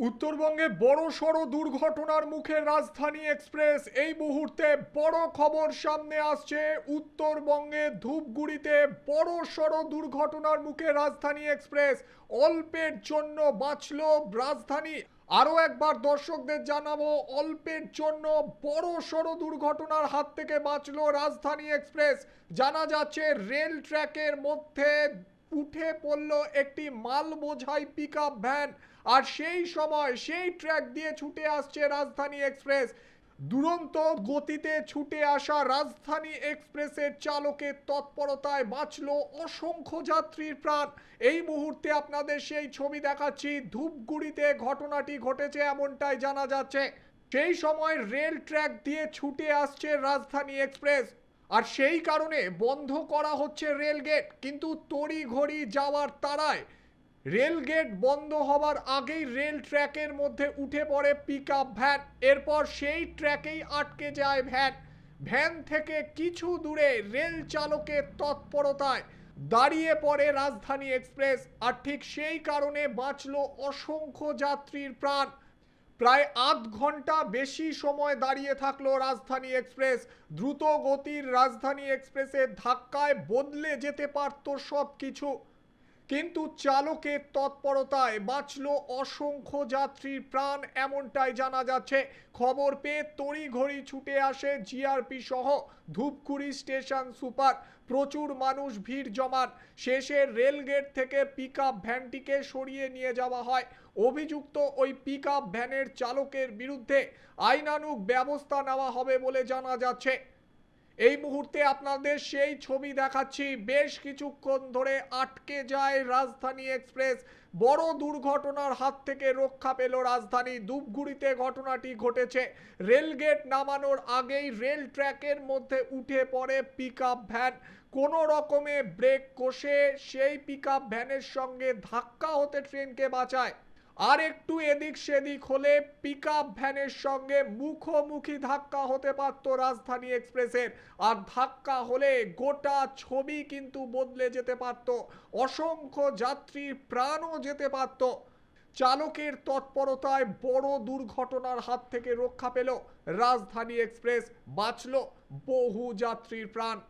উত্তরবঙ্গে বড় সড় দুর্ঘটনার মুখে রাজধানী এক্সপ্রেস। এই মুহূর্তে বড় খবর সামনে আসছে। উত্তরবঙ্গে ধূপগুড়িতে বড় সড় দুর্ঘটনার মুখে রাজধানী এক্সপ্রেস। অল্পের জন্য বাঁচল রাজধানী। আরও একবার দর্শকদের জানাব, অল্পের জন্য বড় সড় দুর্ঘটনার হাত থেকে বাঁচল রাজধানী এক্সপ্রেস। জানা যাচ্ছে, রেল ট্র্যাকের মধ্যে উঠে পড়ল একটি মাল বোঝাই পিক ভ্যান আর সেই সময় সেই ট্র্যাক দিয়ে ছুটে আসছে রাজধানী এক্সপ্রেস দুরন্ত গতিতে ছুটে আসা রাজধানী এক্সপ্রেসের চালকের তৎপরতায় বাঁচল অসংখ্য যাত্রীর প্রাণ। এই মুহূর্তে আপনাদের সেই ছবি দেখাচ্ছি, ধূপগুড়িতে ঘটনাটি ঘটেছে এমনটাই জানা যাচ্ছে। সেই সময় রেল ট্র্যাক দিয়ে ছুটে আসছে রাজধানী এক্সপ্রেস আর সেই কারণে বন্ধ করা হচ্ছে রেল গেট কিন্তু তড়ি ঘড়ি যাওয়ার তারায় রেল গেট বন্ধ হওয়ার আগেই রেল ট্র্যাকের মধ্যে উঠে পড়ে পিক আপ ভ্যান। এরপর সেই ট্র্যাকেই আটকে যায় ভ্যান। ভ্যান থেকে কিছু দূরে রেল চালকের তৎপরতায় দাঁড়িয়ে পড়ে রাজধানী এক্সপ্রেস। আর ঠিক সেই কারণে বাঁচল অসংখ্য যাত্রীর প্রাণ। প্রায় আধ ঘণ্টা বেশি সময় দাঁড়িয়ে থাকল রাজধানী এক্সপ্রেস। দ্রুত গতির রাজধানী এক্সপ্রেসের ধাক্কায় বদলে যেতে পারত সব কিছু কিন্তু চালকের তৎপরতায় বাঁচল অসংখ্য যাত্রীর প্রাণ, এমনটাই জানা যাচ্ছে। খবর পেয়ে তড়িঘড়ি ছুটে আসে জিআরপি সহ ধূপগুড়ি স্টেশন সুপার। প্রচুর মানুষ ভিড় জমান। শেষে রেলগেট থেকে পিক ভ্যানটিকে সরিয়ে নিয়ে যাওয়া হয়। অভিযুক্ত ওই পিক ভ্যানের চালকের বিরুদ্ধে আইনানুগ ব্যবস্থা নেওয়া হবে বলে জানা যাচ্ছে। এই মুহূর্তে আপনাদের সেই ছবি দেখাচ্ছি। বেশ কিছুক্ষণ ধরে আটকে যায় রাজধানী এক্সপ্রেস। বড় দুর্ঘটনার হাত থেকে রক্ষা পেল রাজধানী। ধূপগুড়িতে ঘটনাটি ঘটেছে। রেলগেট নামানোর আগেই রেল ট্র্যাকের মধ্যে উঠে পড়ে পিক ভ্যান। কোনো রকমে ব্রেক কষে সেই পিক ভ্যানের সঙ্গে ধাক্কা হতে ট্রেনকে বাঁচায়। আর একটু এদিক সেদিক হলে পিক ভ্যানের সঙ্গে মুখোমুখি ধাক্কা হতে পারত রাজধানী এক্সপ্রেসের। আর ধাক্কা হলে গোটা ছবি কিন্তু বদলে যেতে পারত। অসংখ্য যাত্রীর প্রাণও যেতে পারত। চালকের তৎপরতায় বড় দুর্ঘটনার হাত থেকে রক্ষা পেল। রাজধানী এক্সপ্রেস বাঁচল। বহু যাত্রীর প্রাণ।